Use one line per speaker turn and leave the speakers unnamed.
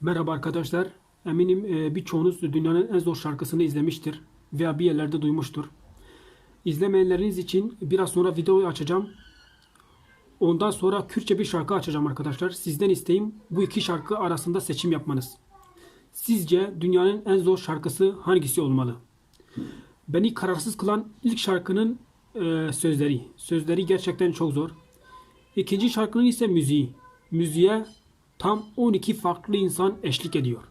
Merhaba arkadaşlar. Eminim e, birçoğunuz dünyanın en zor şarkısını izlemiştir veya bir yerlerde duymuştur. İzlemeyenleriniz için biraz sonra videoyu açacağım. Ondan sonra Kürtçe bir şarkı açacağım arkadaşlar. Sizden isteğim bu iki şarkı arasında seçim yapmanız. Sizce dünyanın en zor şarkısı hangisi olmalı? Beni kararsız kılan ilk şarkının e, sözleri. Sözleri gerçekten çok zor. İkinci şarkının ise müziği. Müziğe tam 12 farklı insan eşlik ediyor.